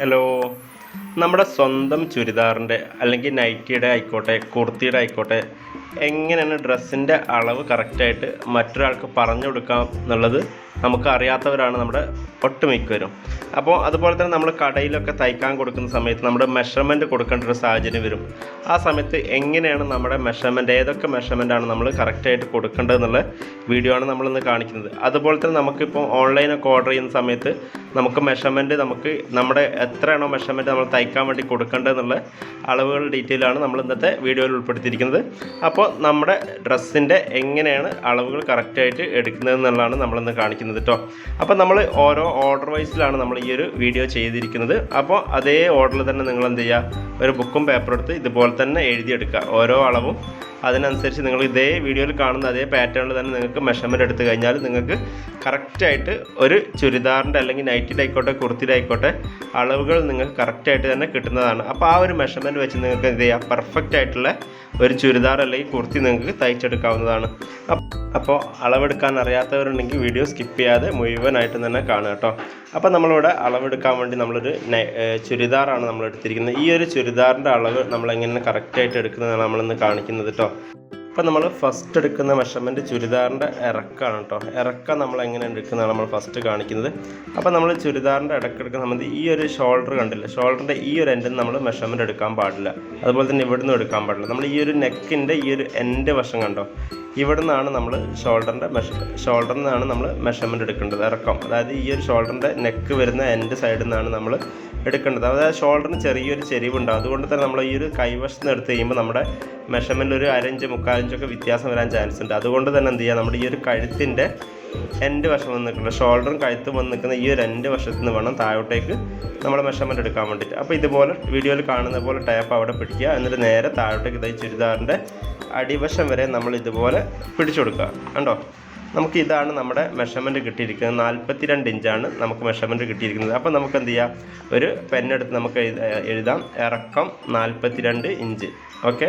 Hello നമ്മുടെ സ്വന്തം ചുരിദാറിന്റെ അല്ലെങ്കിൽ നൈറ്റിയുടെ ആയിക്കോട്ടെ കുർത്തിയുടെ ആയിക്കോട്ടെ എങ്ങനെയാണ് ഡ്രസ്സിന്റെ അളവ് കറക്റ്റായിട്ട് മറ്റൊരാൾക്ക് പറഞ്ഞു കൊടുക്കാം എന്നുള്ളത് നമുക്ക് അറിയാത്തവരാണ് നമ്മുടെ ഒട്ടുമിക്കവരും. അപ്പോൾ അതുപോലെ തന്നെ നമ്മൾ കടയിലൊക്കെ തയ്ക്കാൻ കൊടുക്കുന്ന സമയത്ത് നമ്മുടെ മെഷർമെന്റ് കൊടുക്കേണ്ട ഒരു സാഹചര്യം വരും. ആ സമയത്ത് എങ്ങനെയാണ് നമ്മുടെ മെഷർമെന്റ് ഏതൊക്കെ മെഷർമെന്റാണ് നമ്മൾ കറക്റ്റായിട്ട് കൊടുക്കേണ്ടത് എന്നുള്ള വീഡിയോ ആണ് നമ്മളിന്ന് കാണിക്കുന്നത്. അതുപോലെ തന്നെ നമുക്കിപ്പോൾ ഓൺലൈനൊക്കെ ഓർഡർ ചെയ്യുന്ന സമയത്ത് നമുക്ക് മെഷർമെന്റ് നമുക്ക് നമ്മുടെ എത്രയാണോ മെഷർമെന്റ് നമ്മൾ തയ്ക്കാൻ വേണ്ടി കൊടുക്കേണ്ടതെന്നുള്ള അളവുകൾ ഡീറ്റെയിൽ ആണ് നമ്മൾ ഇന്നത്തെ വീഡിയോയിൽ ഉൾപ്പെടുത്തിയിരിക്കുന്നത്. അപ്പോൾ നമ്മുടെ ഡ്രസ്സിന്റെ എങ്ങനെയാണ് അളവുകൾ കറക്റ്റായിട്ട് എടുക്കുന്നത് എന്നുള്ളതാണ് നമ്മളിന്ന് കാണിക്കുന്നത്. കേട്ടോ അപ്പോൾ നമ്മൾ ഓരോ ഓർഡർ വൈസിലാണ് നമ്മൾ ഈ ഒരു വീഡിയോ ചെയ്തിരിക്കുന്നത്. അപ്പോൾ അതേ ഓർഡറിൽ തന്നെ നിങ്ങൾ എന്ത് ചെയ്യുക? ഒരു ബുക്കും പേപ്പറും എടുത്ത് ഇതുപോലെ തന്നെ എഴുതിയെടുക്കുക. ഓരോ അളവും അതിനനുസരിച്ച് നിങ്ങൾ ഇതേ വീഡിയോയിൽ കാണുന്ന അതേ പാറ്റേണിൽ തന്നെ നിങ്ങൾക്ക് മെഷർമെന്റ് എടുത്തു കഴിഞ്ഞാൽ നിങ്ങൾക്ക് കറക്റ്റായിട്ട് ഒരു ചുരിദാറിന്റെ അല്ലെങ്കിൽ കുർത്തിയുടെ ആയിക്കോട്ടെ അളവുകൾ നിങ്ങൾക്ക് കറക്റ്റായിട്ട് തന്നെ കിട്ടുന്നതാണ്. അപ്പോൾ ആ ഒരു മെഷർമെന്റ് വെച്ച് നിങ്ങൾക്ക് എന്ത് ചെയ്യാം പെർഫെക്റ്റ് ആയിട്ടുള്ള ഒരു ചുരിദാർ അല്ലെങ്കിൽ കുർത്തി നിങ്ങൾക്ക് തയ്ച്ചെടുക്കാവുന്നതാണ്. അപ്പ് അപ്പോൾ അളവെടുക്കാൻ അറിയാത്തവരുണ്ടെങ്കിൽ വീഡിയോ സ്കിപ്പ് ചെയ്യാതെ മുഴുവനായിട്ട് തന്നെ കാണുക കേട്ടോ. അപ്പോൾ നമ്മളിവിടെ അളവെടുക്കാൻ വേണ്ടി നമ്മളൊരു ചുരിദാറാണ് നമ്മൾ എടുത്തിരിക്കുന്നത് ഈ ഒരു ചുരിദാറിന്റെ അളവ് നമ്മൾ എങ്ങനെ കറക്റ്റായിട്ട് എടുക്കുന്നതാണ് നമ്മളിന്ന് കാണിക്കുന്നത് കേട്ടോ. അപ്പോൾ നമ്മൾ ഫസ്റ്റ് എടുക്കുന്ന മെഷർമെന്റ് ചുരിദാറിന്റെ ഇറക്കാണ് കേട്ടോ. ഇറക്ക നമ്മൾ എങ്ങനെ എടുക്കുന്നതാണ് നമ്മൾ ഫസ്റ്റ് കാണിക്കുന്നത്. അപ്പോൾ നമ്മൾ ചുരിദാറിന്റെ ഇടയ്ക്കെടുക്കുന്ന സമയത്ത് ഈ ഒരു ഷോൾഡർ കണ്ടില്ല? ഷോൾഡറിന്റെ ഈ ഒരു എൻഡിൽ നമ്മൾ മെഷർമെന്റ് എടുക്കാൻ പാടില്ല. അതുപോലെ തന്നെ ഇവിടുന്ന് എടുക്കാൻ പാടില്ല. നമ്മൾ ഈ ഒരു നെക്കിന്റെ ഈ ഒരു എൻഡ് വശം കണ്ടോ? ഇവിടെ നിന്നാണ് നമ്മൾ ഷോൾഡറിന്റെ മെഷ ഷോൾഡറിൽ നിന്നാണ് നമ്മൾ മെഷർമെന്റ് എടുക്കേണ്ടത് ഇറക്കം. അതായത് ഈ ഒരു ഷോൾഡറിന്റെ നെക്ക് വരുന്ന എൻഡ് സൈഡിൽ നിന്നാണ് നമ്മൾ എടുക്കേണ്ടത്. അതായത് ഷോൾഡറിന് ചെറിയൊരു ചെരിവുണ്ടാവും അതുകൊണ്ട് തന്നെ നമ്മൾ ഈ ഒരു കൈവശത്ത് നിന്ന് എടുത്ത് കഴിയുമ്പോൾ നമ്മുടെ മെഷർമെന്റ് ഒരു അരഞ്ച് മുക്കാലഞ്ചൊക്കെ വ്യത്യാസം വരാൻ ചാൻസ് ഉണ്ട് അതുകൊണ്ട് തന്നെ എന്ത് ചെയ്യുക നമ്മുടെ ഈ ഒരു കഴുത്തിന്റെ എൻഡ് വശം വന്ന് നിൽക്കുന്നത് ഷോൾഡറും കഴുത്തും വന്ന് നിൽക്കുന്ന ഈ ഒരു രണ്ട് വശത്ത് നിന്ന് വേണം താഴോട്ടേക്ക് നമ്മൾ മെഷർമെന്റ് എടുക്കാൻ വേണ്ടിയിട്ട്. അപ്പോൾ ഇതുപോലെ വീഡിയോയിൽ കാണുന്ന പോലെ ടാപ്പ് അവിടെ പിടിക്കുക. എന്നിട്ട് നേരെ താഴോട്ടേക്ക് ഇതായി ചുരിദാറിന്റെ അടിവശം വരെ നമ്മൾ ഇതുപോലെ പിടിച്ചു കൊടുക്കുക. കണ്ടോ? നമുക്ക് ഇതാണ് നമ്മുടെ മെഷർമെന്റ് കിട്ടിയിരിക്കുന്നത്. നാൽപ്പത്തി രണ്ട് ഇഞ്ചാണ് നമുക്ക് മെഷർമെന്റ് കിട്ടിയിരിക്കുന്നത്. അപ്പോൾ നമുക്ക് എന്ത് ചെയ്യാം? ഒരു പെന്നെടുത്ത് നമുക്ക് എഴുതാം. ഇറക്കം നാൽപ്പത്തി രണ്ട് ഇഞ്ച് ഓക്കെ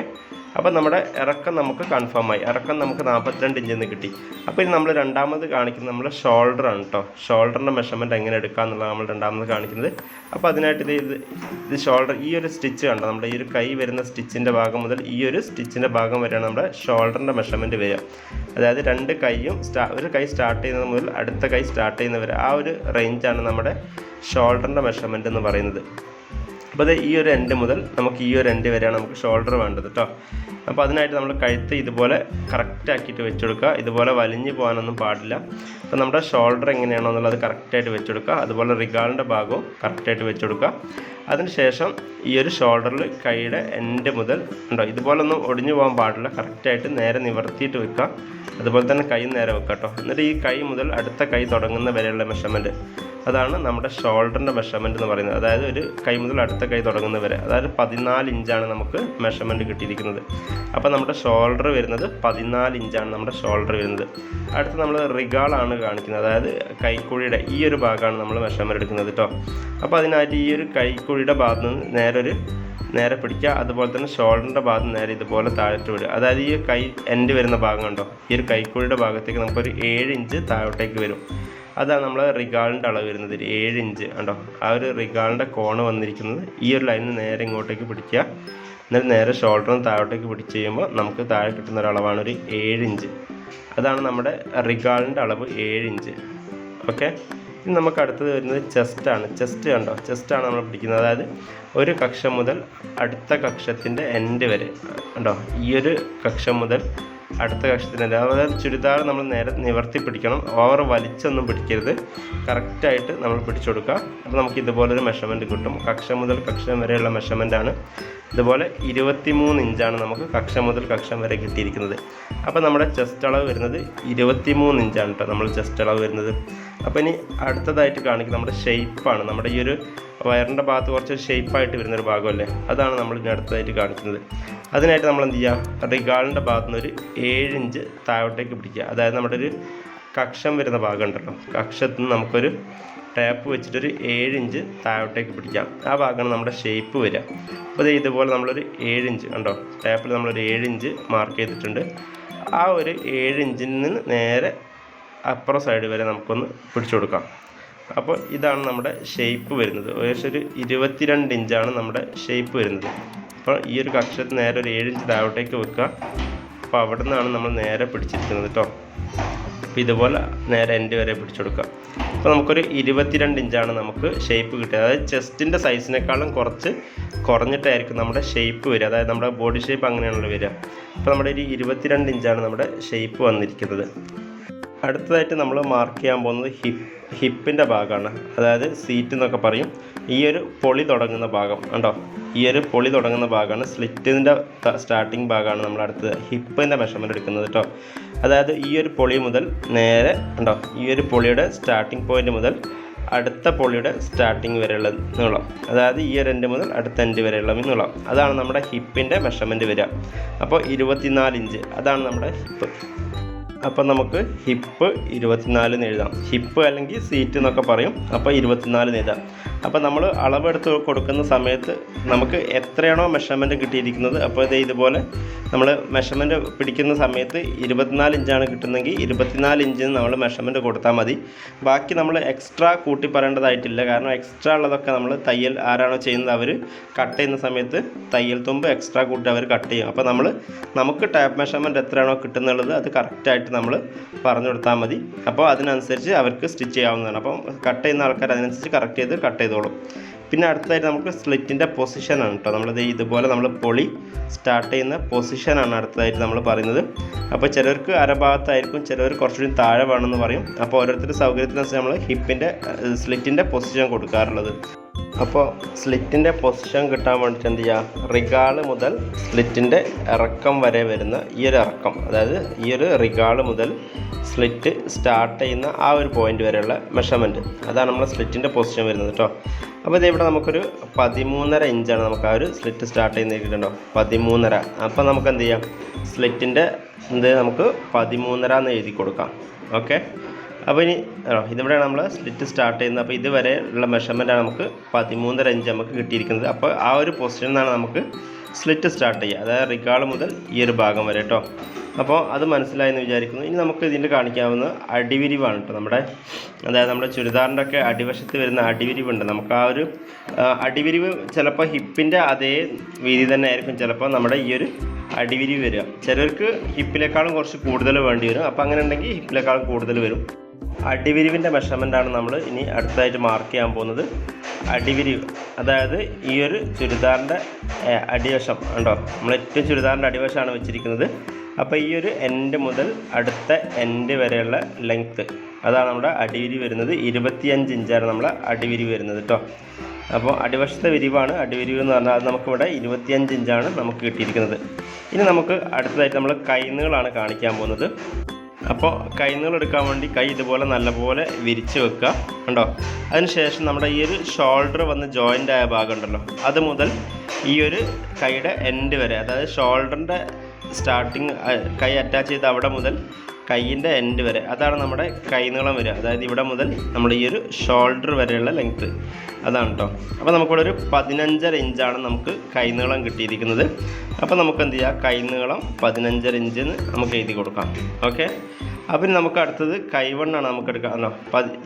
അപ്പോൾ നമ്മുടെ ഇറക്കം നമുക്ക് കൺഫേം ആയി. ഇറക്കം നമുക്ക് നാൽപ്പത്തിരണ്ട് ഇഞ്ചിൽ നിന്ന് കിട്ടി. അപ്പോൾ ഇനി നമ്മൾ രണ്ടാമത് കാണിക്കുന്നത് നമ്മുടെ ഷോൾഡർ ആണ് കേട്ടോ ഷോൾഡറിന്റെ മെഷർമെന്റ് എങ്ങനെ എടുക്കുക എന്നുള്ളത് നമ്മൾ രണ്ടാമത് കാണിക്കുന്നത്. അപ്പോൾ അതിനായിട്ട് ഇത് ഇത് ഷോൾഡർ ഈ ഒരു സ്റ്റിച്ച് കണ്ടോ? നമ്മുടെ ഈ ഒരു കൈ വരുന്ന സ്റ്റിച്ചിന്റെ ഭാഗം മുതൽ ഈ ഒരു സ്റ്റിച്ചിന്റെ ഭാഗം വരെയാണ് നമ്മുടെ ഷോൾഡറിന്റെ മെഷർമെന്റ് വരിക. അതായത് രണ്ട് കൈയും സ്റ്റാ ഒരു കൈ സ്റ്റാർട്ട് ചെയ്യുന്നത് മുതൽ അടുത്ത കൈ സ്റ്റാർട്ട് ചെയ്യുന്നവരെ ആ ഒരു റേഞ്ചാണ് നമ്മുടെ ഷോൾഡറിന്റെ മെഷർമെന്റ് എന്ന് പറയുന്നത്. അപ്പോൾ അത് ഈ ഒരു എൻഡ് മുതൽ നമുക്ക് ഈ ഒരു എൻഡ് വരെയാണ് നമുക്ക് ഷോൾഡർ വേണ്ടത് കേട്ടോ അപ്പോൾ അതിനായിട്ട് നമ്മൾ കഴുത്ത് ഇതുപോലെ കറക്റ്റാക്കിയിട്ട് വെച്ച് കൊടുക്കുക ഇതുപോലെ വലിഞ്ഞു പോകാനൊന്നും പാടില്ല. അപ്പോൾ നമ്മുടെ ഷോൾഡർ എങ്ങനെയാണോ എന്നുള്ളത് കറക്റ്റായിട്ട് വെച്ച് കൊടുക്കുക അതുപോലെ റിഗാളിന്റെ ഭാഗവും കറക്റ്റായിട്ട് വെച്ച് കൊടുക്കുക അതിനുശേഷം ഈ ഒരു ഷോൾഡറിൽ കൈയുടെ എൻഡ് മുതൽ ഉണ്ടോ ഇതുപോലൊന്നും ഒടിഞ്ഞു പോകാൻ പാടില്ല. കറക്റ്റായിട്ട് നേരെ നിവർത്തിയിട്ട് വെക്കുക. അതുപോലെ തന്നെ കൈ നേരെ വെക്കുക കേട്ടോ എന്നിട്ട് ഈ കൈ മുതൽ അടുത്ത കൈ തുടങ്ങുന്ന വരെയുള്ള മെഷർമെന്റ് അതാണ് നമ്മുടെ ഷോൾഡറിന്റെ മെഷർമെന്റ് എന്ന് പറയുന്നത്. അതായത് ഒരു കൈ മുതൽ അടുത്ത കൈ തുടങ്ങുന്നവരെ. അതായത് പതിനാല് ഇഞ്ചാണ് നമുക്ക് മെഷർമെന്റ് കിട്ടിയിരിക്കുന്നത്. അപ്പോൾ നമ്മുടെ ഷോൾഡർ വരുന്നത് പതിനാല് ഇഞ്ചാണ് നമ്മുടെ ഷോൾഡർ വരുന്നത്. അടുത്ത് നമ്മൾ റിഗാളാണ് കാണിക്കുന്നത്. അതായത് കൈക്കുഴിയുടെ ഈ ഒരു ഭാഗമാണ് നമ്മൾ മെഷർമെന്റ് എടുക്കുന്നത് കേട്ടോ അപ്പോൾ അതിനായിട്ട് ഈ ഒരു കൈക്കുഴിയുടെ ഭാഗത്ത് നിന്ന് നേരെ ഒരു നേരെ പിടിക്കുക. അതുപോലെ തന്നെ ഷോൾഡറിന്റെ ഭാഗത്ത് നേരെ ഇതുപോലെ താഴോട്ട് വിടുക. അതായത് ഈ കൈ എൻഡ് വരുന്ന ഭാഗം കണ്ടോ? ഈ ഒരു കൈക്കുഴിയുടെ ഭാഗത്തേക്ക് നമുക്കൊരു ഏഴ് ഇഞ്ച് താഴോട്ടേക്ക് വരും. അതാണ് നമ്മൾ റിഗാളിന്റെ അളവ് വരുന്നത് ഒരു ഏഴ് ഇഞ്ച്. കണ്ടോ? ആ ഒരു റിഗാളിന്റെ കോണ് വന്നിരിക്കുന്നത് ഈ ഒരു ലൈനിൽ നേരെ ഇങ്ങോട്ടേക്ക് പിടിക്കുക. എന്നിട്ട് നേരെ ഷോൾഡറിന് താഴോട്ടേക്ക് പിടിച്ച് കഴിയുമ്പോൾ നമുക്ക് താഴെ കിട്ടുന്ന ഒരളവാണ് ഒരു ഏഴ് ഇഞ്ച്. അതാണ് നമ്മുടെ റിഗാളിന്റെ അളവ് ഏഴ് ഇഞ്ച്. ഓക്കെ? ഇനി നമുക്ക് അടുത്തത് വരുന്നത് ചെസ്റ്റാണ് ചെസ്റ്റ് കണ്ടോ? ചെസ്റ്റാണ് നമ്മൾ പിടിക്കുന്നത്. അതായത് ഒരു കക്ഷം മുതൽ അടുത്ത കക്ഷത്തിന്റെ എൻഡ് വരെ. കണ്ടോ? ഈ ഒരു കക്ഷം മുതൽ അടുത്ത കഷ്ടത്തിന് അതേപോലെ ചുരിദാർ നമ്മൾ നേരെ നിവർത്തി പിടിക്കണം. ഓവർ വലിച്ചൊന്നും പിടിക്കരുത്. കറക്റ്റായിട്ട് നമ്മൾ പിടിച്ചു കൊടുക്കുക അപ്പോൾ നമുക്ക് ഇതുപോലൊരു മെഷർമെന്റ് കിട്ടും. കക്ഷം മുതൽ കക്ഷം വരെയുള്ള മെഷർമെന്റാണ് ഇതുപോലെ ഇരുപത്തിമൂന്ന് ഇഞ്ചാണ് നമുക്ക് കക്ഷം മുതൽ കക്ഷം വരെ കിട്ടിയിരിക്കുന്നത്. അപ്പോൾ നമ്മുടെ ചെസ്റ്റ് അളവ് വരുന്നത് ഇരുപത്തിമൂന്ന് ഇഞ്ചാണ് കേട്ടോ നമ്മൾ ചെസ്റ്റ് അളവ് വരുന്നത്. അപ്പോൾ ഇനി അടുത്തതായിട്ട് കാണിക്കുന്നത് നമ്മുടെ ഷെയ്പ്പാണ് നമ്മുടെ ഈ ഒരു വയറിന്റെ ഭാഗത്ത് കുറച്ച് ഷെയ്പ്പായിട്ട് വരുന്നൊരു ഭാഗമല്ലേ? അതാണ് നമ്മൾ ഇനി അടുത്തതായിട്ട് കാണിക്കുന്നത്. അതിനായിട്ട് നമ്മൾ എന്ത് ചെയ്യുക റിഗാളിന്റെ ഭാഗത്തു നിന്ന് ഒരു ഏഴ് ഇഞ്ച് താഴോട്ടേക്ക് പിടിക്കുക. അതായത് നമ്മുടെ ഒരു കക്ഷം വരുന്ന ഭാഗം ഉണ്ടല്ലോ. കക്ഷത്തിൽ നിന്ന് നമുക്കൊരു ടാപ്പ് വെച്ചിട്ടൊരു ഏഴ് ഇഞ്ച് താഴോട്ടേക്ക് പിടിക്കാം. ആ ഭാഗമാണ് നമ്മുടെ ഷേപ്പ് വരിക. അപ്പോൾ ദേ ഇതുപോലെ നമ്മളൊരു ഏഴ് ഇഞ്ച് കണ്ടോ? ടാപ്പിൽ നമ്മളൊരു ഏഴ് ഇഞ്ച് മാർക്ക് ചെയ്തിട്ടുണ്ട്. ആ ഒരു ഏഴ് ഇഞ്ചിൽ നിന്ന് നേരെ അപ്പുറം സൈഡ് വരെ നമുക്കൊന്ന് പിടിച്ചു കൊടുക്കാം. അപ്പോൾ ഇതാണ് നമ്മുടെ ഷേപ്പ് വരുന്നത്. ഏകദേശം ഒരു ഇരുപത്തിരണ്ട് ഇഞ്ചാണ് നമ്മുടെ ഷേപ്പ് വരുന്നത്. അപ്പോൾ ഈ ഒരു കക്ഷത്തിൽ നേരെ ഒരു ഏഴ് ഇഞ്ച് താഴോട്ടേക്ക് വെക്കുക. അപ്പോൾ അവിടെ നിന്നാണ് നമ്മൾ നേരെ പിടിച്ചിരിക്കുന്നത് കേട്ടോ. അപ്പോൾ ഇതുപോലെ നേരെ എൻഡ് വരെ പിടിച്ചെടുക്കാം അപ്പോൾ നമുക്കൊരു ഇരുപത്തിരണ്ട് ഇഞ്ചാണ് നമുക്ക് ഷേപ്പ് കിട്ടുക അതായത് ചെസ്റ്റിന്റെ സൈസിനേക്കാളും കുറച്ച് കുറഞ്ഞിട്ടായിരിക്കും നമ്മുടെ ഷേപ്പ് വരിക. അതായത് നമ്മുടെ ബോഡി ഷേപ്പ് അങ്ങനെയാണല്ലോ വരിക. അപ്പോൾ നമ്മുടെ ഒരു ഇരുപത്തിരണ്ട് ഇഞ്ചാണ് നമ്മുടെ ഷേപ്പ് വന്നിരിക്കുന്നത്. അടുത്തതായിട്ട് നമ്മൾ മാർക്ക് ചെയ്യാൻ പോകുന്നത് ഹിപ്പ് ഹിപ്പിന്റെ ഭാഗമാണ്. അതായത് സീറ്റ് എന്നൊക്കെ പറയും. ഈ ഒരു പൊളി തുടങ്ങുന്ന ഭാഗം കണ്ടോ? ഈ ഒരു പൊളി തുടങ്ങുന്ന ഭാഗമാണ്. സ്ലിറ്റിന്റെ സ്റ്റാർട്ടിങ് ഭാഗമാണ് നമ്മൾ അടുത്തത്. ഹിപ്പിന്റെ മെഷർമെന്റ് എടുക്കുന്നത് കേട്ടോ. അതായത് ഈ ഒരു പൊളി മുതൽ നേരെ ഉണ്ടോ ഈ ഒരു പൊളിയുടെ സ്റ്റാർട്ടിങ് പോയിന്റ് മുതൽ അടുത്ത പൊളിയുടെ സ്റ്റാർട്ടിങ് വരെയുള്ള നീളം. അതായത് ഈ ഒരു എൻഡ് മുതൽ അടുത്ത എൻഡ് വരെയുള്ള നീളം. അതാണ് നമ്മുടെ ഹിപ്പിന്റെ മെഷർമെന്റ് വരിക. അപ്പോൾ ഇരുപത്തിനാല് ഇഞ്ച് അതാണ് നമ്മുടെ ഹിപ്പ് അപ്പോൾ നമുക്ക് ഹിപ്പ് ഇരുപത്തിനാല് എന്ന് എഴുതാം. ഹിപ്പ് അല്ലെങ്കിൽ സീറ്റ് എന്നൊക്കെ പറയും. അപ്പോൾ ഇരുപത്തിനാല് എഴുതാം. അപ്പോൾ നമ്മൾ അളവെടുത്ത് കൊടുക്കുന്ന സമയത്ത് നമുക്ക് എത്രയാണോ മെഷർമെന്റ് കിട്ടിയിരിക്കുന്നത്. അപ്പോൾ ഇത് ഇതുപോലെ നമ്മൾ മെഷർമെന്റ് പിടിക്കുന്ന സമയത്ത് ഇരുപത്തിനാല് ഇഞ്ചാണ് കിട്ടുന്നതെങ്കിൽ ഇരുപത്തിനാല് ഇഞ്ചിന് നമ്മൾ മെഷർമെന്റ് കൊടുത്താൽ മതി. ബാക്കി നമ്മൾ എക്സ്ട്രാ കൂട്ടി പറയേണ്ടതായിട്ടില്ല. കാരണം എക്സ്ട്രാ ഉള്ളതൊക്കെ നമ്മൾ തയ്യൽ ആരാണോ ചെയ്യുന്നത് അവർ കട്ട് ചെയ്യുന്ന സമയത്ത് തയ്യൽ തുമ്പ് എക്സ്ട്രാ കൂട്ടി അവർ കട്ട് ചെയ്യും. അപ്പോൾ നമ്മൾ നമുക്ക് ടാപ്പ് മെഷർമെന്റ് എത്രയാണോ കിട്ടുന്നുള്ളത് അത് കറക്റ്റായിട്ട് നമ്മൾ പറഞ്ഞു കൊടുത്താൽ മതി. അപ്പോൾ അതിനനുസരിച്ച് അവർക്ക് സ്റ്റിച്ച് ചെയ്യാവുന്നതാണ്. അപ്പം കട്ട് ചെയ്യുന്ന ആൾക്കാർ അതിനനുസരിച്ച് കറക്റ്റ് ചെയ്ത് കട്ട് ചെയ്തോളും. പിന്നെ അടുത്തതായിട്ട് നമുക്ക് സ്ലിറ്റിന്റെ പൊസിഷനാണ് കേട്ടോ. നമ്മളിത് ഇതുപോലെ നമ്മൾ പൊളി സ്റ്റാർട്ട് ചെയ്യുന്ന പൊസിഷനാണ് അടുത്തതായിട്ട് നമ്മൾ പറയുന്നത്. അപ്പോൾ ചിലർക്ക് അരഭാഗത്തായിരിക്കും ചിലർ കുറച്ചുകൂടി താഴെ വേണമെന്ന് പറയും. അപ്പോൾ ഓരോരുത്തരുടെ സൗകര്യത്തിനനുസരിച്ച് നമ്മൾ ഹിപ്പിന്റെ സ്ലിറ്റിന്റെ പൊസിഷൻ കൊടുക്കാറുള്ളത്. അപ്പോൾ സ്ലിറ്റിന്റെ പൊസിഷൻ കിട്ടാൻ വേണ്ടിയിട്ട് എന്ത് ചെയ്യുക റിഗാൾ മുതൽ സ്ലിറ്റിന്റെ ഇറക്കം വരെ വരുന്ന ഈ ഒരു ഇറക്കം. അതായത് ഈ ഒരു റിഗാൾ മുതൽ സ്ലിറ്റ് സ്റ്റാർട്ട് ചെയ്യുന്ന ആ ഒരു പോയിന്റ് വരെയുള്ള മെഷർമെന്റ് അതാണ് നമ്മൾ സ്ലിറ്റിന്റെ പൊസിഷൻ വരുന്നത് കേട്ടോ അപ്പോൾ ഇത് ഇവിടെ നമുക്കൊരു പതിമൂന്നര ഇഞ്ചാണ് നമുക്ക് ആ ഒരു സ്ലിറ്റ് സ്റ്റാർട്ട് ചെയ്യുന്ന പതിമൂന്നര. അപ്പോൾ നമുക്ക് എന്ത് ചെയ്യാം? സ്ലിറ്റിന്റെ എന്ത് നമുക്ക് പതിമൂന്നര എന്ന് എഴുതി കൊടുക്കാം. ഓക്കെ? അപ്പോൾ ഇനി ആണോ ഇതിവിടെയാണ് നമ്മൾ സ്ലിറ്റ് സ്റ്റാർട്ട് ചെയ്യുന്നത്. അപ്പോൾ ഇതുവരെ ഉള്ള മെഷർമെന്റാണ് നമുക്ക് പതിമൂന്നര ഇഞ്ച് നമുക്ക് കിട്ടിയിരിക്കുന്നത്. അപ്പോൾ ആ ഒരു പൊസിഷനിൽ നിന്നാണ് നമുക്ക് സ്ലിറ്റ് സ്റ്റാർട്ട് ചെയ്യുക. അതായത് റിക്കാൾ മുതൽ ഈ ഒരു ഭാഗം വരെ കേട്ടോ. അപ്പോൾ അത് മനസ്സിലായെന്ന് വിചാരിക്കുന്നു. ഇനി നമുക്ക് ഇതിന്റെ കാണിക്കാവുന്ന അടിവിരിവാണ് കേട്ടോ നമ്മുടെ അതായത് നമ്മുടെ ചുരിദാറിന്റെ ഒക്കെ അടിവശത്ത് വരുന്ന അടിവിരിവുണ്ട്. നമുക്ക് ആ ഒരു അടിവിരിവ് ചിലപ്പോൾ ഹിപ്പിന്റെ അതേ വീതി തന്നെ ആയിരിക്കും. ചിലപ്പോൾ നമ്മുടെ ഈ ഒരു അടിവിരിവ് വരിക. ചിലർക്ക് ഹിപ്പിലേക്കാളും കുറച്ച് കൂടുതൽ വേണ്ടി വരും. അപ്പോൾ അങ്ങനെ ഉണ്ടെങ്കിൽ ഹിപ്പിലേക്കാളും കൂടുതൽ വരും. അടിവിരിവിന്റെ മെഷർമെന്റാണ് നമ്മൾ ഇനി അടുത്തതായിട്ട് മാർക്ക് ചെയ്യാൻ പോകുന്നത്. അടിവിരിവ് അതായത് ഈ ഒരു ചുരിദാറിന്റെ അടിവശം ഉണ്ടോ നമ്മൾ ഏറ്റവും ചുരിദാറിന്റെ അടിവശമാണ് വെച്ചിരിക്കുന്നത്. അപ്പോൾ ഈ ഒരു എൻഡ് മുതൽ അടുത്ത എൻഡ് വരെയുള്ള ലെങ്ത്ത് അതാണ് നമ്മുടെ അടിവിരി വരുന്നത്. ഇരുപത്തിയഞ്ച് ഇഞ്ചാണ് നമ്മുടെ അടിവിരി വരുന്നത് കേട്ടോ അപ്പോൾ അടിവശത്തെ വിരിവാണ് അടിവിരിവ് എന്ന് പറഞ്ഞാൽ അത് നമുക്കിവിടെ ഇരുപത്തിയഞ്ച് ഇഞ്ചാണ് നമുക്ക് കിട്ടിയിരിക്കുന്നത്. ഇനി നമുക്ക് അടുത്തതായിട്ട് നമ്മൾ കൈന്നുകളാണ് കാണിക്കാൻ പോകുന്നത്. അപ്പോൾ കൈനീളം എടുക്കാൻ വേണ്ടി കൈ ഇതുപോലെ നല്ലപോലെ വിരിച്ച് വെക്കുക. കണ്ടോ? അതിനുശേഷം നമ്മുടെ ഈ ഒരു ഷോൾഡർ വന്ന് ജോയിന്റ് ആയ ഭാഗം ഉണ്ടല്ലോ അത് മുതൽ ഈ ഒരു കൈയുടെ എൻഡ് വരെ അതായത് ഷോൾഡറിന്റെ സ്റ്റാർട്ടിങ് കൈ അറ്റാച്ച് ചെയ്ത് അവിടെ മുതൽ കൈയിന്റെ എൻഡ് വരെ. അതാണ് നമ്മുടെ കൈനീളം വരിക. അതായത് ഇവിടെ മുതൽ നമ്മുടെ ഈ ഒരു ഷോൾഡർ വരെയുള്ള ലെങ്ത്ത് അതാണ് കേട്ടോ അപ്പോൾ നമുക്കിവിടെ ഒരു പതിനഞ്ചര ഇഞ്ചാണ് നമുക്ക് കൈനീളം കിട്ടിയിരിക്കുന്നത്. അപ്പോൾ നമുക്ക് എന്ത് ചെയ്യാം കൈനീളം പതിനഞ്ചര ഇഞ്ചിന് നമുക്ക് എഴുതി കൊടുക്കാം. ഓക്കെ അപ്പം നമുക്ക് അടുത്തത് കൈവണ്ണാണ് നമുക്ക് എടുക്കാം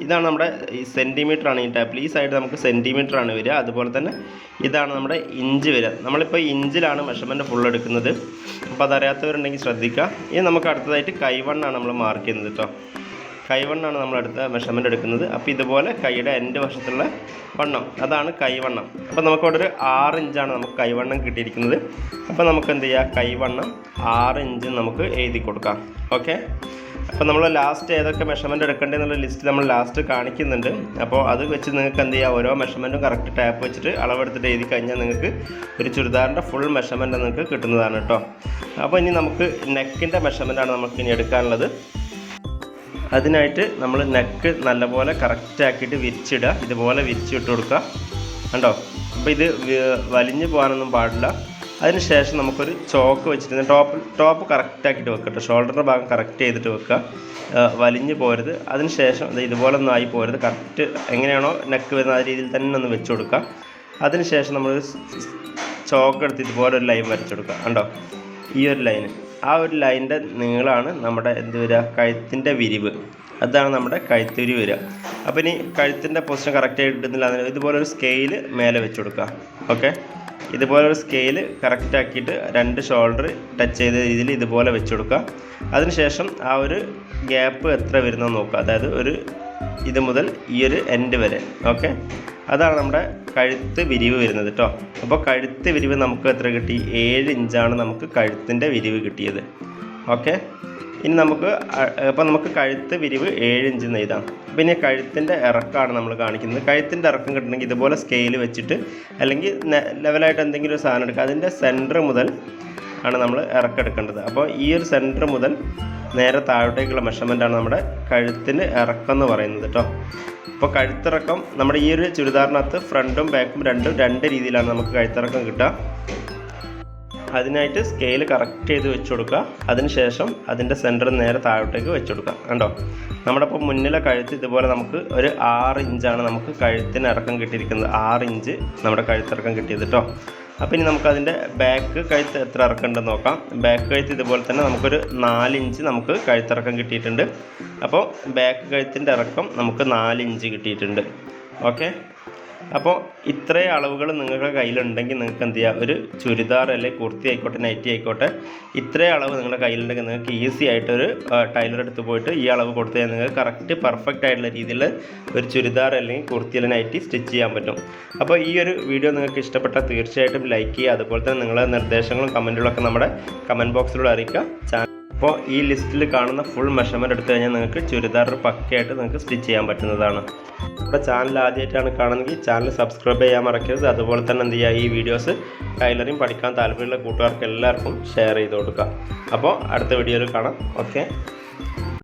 ഇതാണ് നമ്മുടെ ഈ സെന്റിമീറ്റർ ആണ് ഈ ടാപ്പിൽ ഈ സൈഡ് നമുക്ക് സെന്റിമീറ്റർ ആണ് വരിക. അതുപോലെ തന്നെ ഇതാണ് നമ്മുടെ ഇഞ്ച് വരിക. നമ്മളിപ്പോൾ ഇഞ്ചിലാണ് മെഷർമെന്റ് ഫുൾ എടുക്കുന്നത്. അപ്പോൾ അതറിയാത്തവരുണ്ടെങ്കിൽ ശ്രദ്ധിക്കുക ഇനി നമുക്ക് അടുത്തതായിട്ട് കൈവണ്ണാണ് നമ്മൾ മാർക്ക് ചെയ്യുന്നത് കേട്ടോ കൈവണ്ണാണ് നമ്മൾ അടുത്ത മെഷർമെന്റ് എടുക്കുന്നത്. അപ്പോൾ ഇതുപോലെ കൈയുടെ എന്റെ വശത്തുള്ള വണ്ണം. അതാണ് കൈവണ്ണം അപ്പോൾ നമുക്കവിടെ ഒരു ആറ് ഇഞ്ചാണ് നമുക്ക് കൈവണ്ണം കിട്ടിയിരിക്കുന്നത്. അപ്പോൾ നമുക്ക് എന്ത് ചെയ്യാം? കൈവണ്ണം ആറ് ഇഞ്ച് നമുക്ക് എഴുതി കൊടുക്കാം. ഓക്കെ അപ്പോൾ നമ്മൾ ലാസ്റ്റ് ഏതൊക്കെ മെഷർമെന്റ് എടുക്കേണ്ടതെന്നുള്ള ലിസ്റ്റ് നമ്മൾ ലാസ്റ്റ് കാണിക്കുന്നുണ്ട്. അപ്പോൾ അത് വെച്ച് നിങ്ങൾക്ക് എന്ത് ചെയ്യാം? ഓരോ മെഷർമെന്റും കറക്റ്റ് ടാപ്പ് വെച്ചിട്ട് അളവെടുത്തിട്ട് എഴുതി കഴിഞ്ഞാൽ നിങ്ങൾക്ക് ഒരു ചുരിദാറിന്റെ ഫുൾ മെഷർമെന്റ് നിങ്ങൾക്ക് കിട്ടുന്നതാണ് കേട്ടോ അപ്പോൾ ഇനി നമുക്ക് നെക്കിന്റെ മെഷർമെന്റാണ് നമുക്ക് ഇനി എടുക്കാനുള്ളത്. അതിനായിട്ട് നമ്മൾ നെക്ക് നല്ലപോലെ കറക്റ്റ് ആക്കിയിട്ട് വിരിച്ചിടുക. ഇതുപോലെ വിരിച്ചിട്ട് കൊടുക്കുക. കണ്ടോ? അപ്പോൾ ഇത് വലിഞ്ഞു പോകാനൊന്നും പാടില്ല. അതിന് ശേഷം നമുക്കൊരു ചോക്ക് വെച്ചിട്ട് ടോപ്പ് ടോപ്പ് കറക്റ്റ് ആക്കിയിട്ട് കേട്ടോ ഷോൾഡറിന്റെ ഭാഗം കറക്റ്റ് ചെയ്തിട്ട് വെക്കുക വലിഞ്ഞു പോരുത്. അതിനുശേഷം അത് ഇതുപോലെ ഒന്നും ആയി പോരുത്. കറക്റ്റ് എങ്ങനെയാണോ നെക്ക് വരുന്ന ആ രീതിയിൽ തന്നെ ഒന്ന് വെച്ച് കൊടുക്കുക അതിനുശേഷം നമ്മൾ ചോക്ക് എടുത്ത് ഇതുപോലെ ഒരു ലൈൻ വരച്ചെടുക്കുക കണ്ടോ? ഈ ഒരു ലൈന് ആ ഒരു ലൈനിന്റെ നീളമാണ് നമ്മുടെ എന്ത് വരിക? കഴുത്തിന്റെ വിരിവ്. അതാണ് നമ്മുടെ കഴുത്തുരി വരിക. അപ്പോൾ ഇനി കഴുത്തിന്റെ പൊസിഷൻ കറക്റ്റായിട്ട് ഇടുന്നില്ല അതിന് ഇതുപോലെ ഒരു സ്കെയിൽ മേലെ വെച്ച് കൊടുക്കുക ഓക്കെ ഇതുപോലെ ഒരു സ്കെയിൽ കറക്റ്റ് ആക്കിയിട്ട് രണ്ട് ഷോൾഡർ ടച്ച് ചെയ്ത രീതിയിൽ ഇതുപോലെ വെച്ച് കൊടുക്കുക. അതിനുശേഷം ആ ഒരു ഗ്യാപ്പ് എത്ര വരുന്നോ നോക്കുക. അതായത് ഒരു ഇത് മുതൽ ഈ ഒരു എൻഡ് വരെ. ഓക്കെ അതാണ് നമ്മുടെ കഴുത്ത് വിരിവ് വരുന്നത് കേട്ടോ അപ്പോൾ കഴുത്ത് വിരിവ് നമുക്ക് എത്ര കിട്ടി? ഏഴ് ഇഞ്ചാണ് നമുക്ക് കഴുത്തിന്റെ വിരിവ് കിട്ടിയത്. ഓക്കെ ഇനി നമുക്ക് അപ്പോൾ നമുക്ക് കഴുത്ത് വിരിവ് ഏഴ് ഇഞ്ച് നെയ്താം പിന്നെ കഴുത്തിന്റെ ഇറക്കമാണ് നമ്മൾ കാണിക്കുന്നത്. കഴുത്തിന്റെ ഇറക്കം കിട്ടണമെങ്കിൽ ഇതുപോലെ സ്കെയിൽ വെച്ചിട്ട് അല്ലെങ്കിൽ ലെവലായിട്ട് എന്തെങ്കിലും ഒരു സാധനം എടുക്കുക. അതിന്റെ സെന്റർ മുതൽ ആണ് നമ്മൾ ഇറക്കെടുക്കേണ്ടത് അപ്പോൾ ഈ ഒരു സെന്റർ മുതൽ നേരെ താഴോട്ടേക്കുള്ള മെഷർമെന്റാണ് നമ്മുടെ കഴുത്തിന് ഇറക്കം എന്ന് പറയുന്നത് കേട്ടോ അപ്പോൾ കഴുത്തിറക്കം നമ്മുടെ ഈ ഒരു ചുരിദാറിനകത്ത് ഫ്രണ്ടും ബാക്കും രണ്ടും രണ്ട് രീതിയിലാണ് നമുക്ക് കഴുത്തിറക്കം കിട്ടുക. അതിനായിട്ട് സ്കെയിൽ കറക്റ്റ് ചെയ്ത് വെച്ച് കൊടുക്കുക. അതിനുശേഷം അതിന്റെ സെന്റർ നേരെ താഴോട്ടേക്ക് വെച്ച് കൊടുക്കുക. കണ്ടോ? നമ്മുടെ ഇപ്പോൾ മുന്നിലെ കഴുത്ത് ഇതുപോലെ നമുക്ക് ഒരു ആറ് ഇഞ്ചാണ് നമുക്ക് കഴുത്തിന് ഇറക്കം കിട്ടിയിരിക്കുന്നത്. ആറ് ഇഞ്ച് നമ്മുടെ കഴുത്തിറക്കം കിട്ടിയത് കേട്ടോ അപ്പോൾ ഇനി നമുക്ക് അതിന്റെ ബാക്ക് കഴുത്ത് എത്ര ഇറക്കുന്നുണ്ടെന്ന് നോക്കാം. ബാക്ക് കഴുത്ത് ഇതുപോലെ തന്നെ നമുക്കൊരു നാല് ഇഞ്ച് നമുക്ക് കഴുത്തിറക്കം കിട്ടിയിട്ടുണ്ട്. അപ്പോൾ ബാക്ക് കഴുത്തിന്റെ ഇറക്കം നമുക്ക് നാല് ഇഞ്ച് കിട്ടിയിട്ടുണ്ട്. ഓക്കെ അപ്പോൾ ഇത്രയും അളവുകൾ നിങ്ങളുടെ കയ്യിലുണ്ടെങ്കിൽ നിങ്ങൾക്ക് എന്ത് ചെയ്യാം ഒരു ചുരിദാർ അല്ലെങ്കിൽ കുർത്തി ആയിക്കോട്ടെ നൈറ്റി ആയിക്കോട്ടെ ഇത്രയും അളവ് നിങ്ങളുടെ കയ്യിലുണ്ടെങ്കിൽ നിങ്ങൾക്ക് ഈസി ആയിട്ടൊരു ടൈലർ എടുത്ത് പോയിട്ട് ഈ അളവ് കൊടുത്തു കഴിഞ്ഞാൽ നിങ്ങൾക്ക് കറക്റ്റ് പെർഫെക്റ്റ് ആയിട്ടുള്ള രീതിയിൽ ഒരു ചുരിദാർ അല്ലെങ്കിൽ കുർത്തി അല്ലെങ്കിൽ നൈറ്റി സ്റ്റിച്ച് ചെയ്യാൻ പറ്റും. അപ്പോൾ ഈ ഒരു വീഡിയോ നിങ്ങൾക്ക് ഇഷ്ടപ്പെട്ടാൽ തീർച്ചയായിട്ടും ലൈക്ക് ചെയ്യുക. അതുപോലെ തന്നെ നിങ്ങളുടെ നിർദ്ദേശങ്ങളും കമന്റുകളൊക്കെ നമ്മുടെ കമന്റ് ബോക്സിലൂടെ അറിയിക്കുക. ചാനൽ അപ്പോൾ ഈ ലിസ്റ്റിൽ കാണുന്ന ഫുൾ മെഷർമെന്റ് എടുത്തു കഴിഞ്ഞാൽ നിങ്ങൾക്ക് ചുരിദാർ പക്കയായിട്ട് നിങ്ങൾക്ക് സ്റ്റിച്ച് ചെയ്യാൻ പറ്റുന്നതാണ്. നമ്മുടെ ചാനൽ ആദ്യമായിട്ടാണ് കാണുന്നതെങ്കിൽ ചാനൽ സബ്സ്ക്രൈബ് ചെയ്യാൻ മറക്കരുത്. അതുപോലെ തന്നെ എന്ത് ചെയ്യുക? ഈ വീഡിയോസ് ടൈലറിങ് പഠിക്കാൻ താല്പര്യമുള്ള കൂട്ടുകാർക്ക് എല്ലാവർക്കും ഷെയർ ചെയ്ത് കൊടുക്കുക. അപ്പോൾ അടുത്ത വീഡിയോയിൽ കാണാം. ഓക്കെ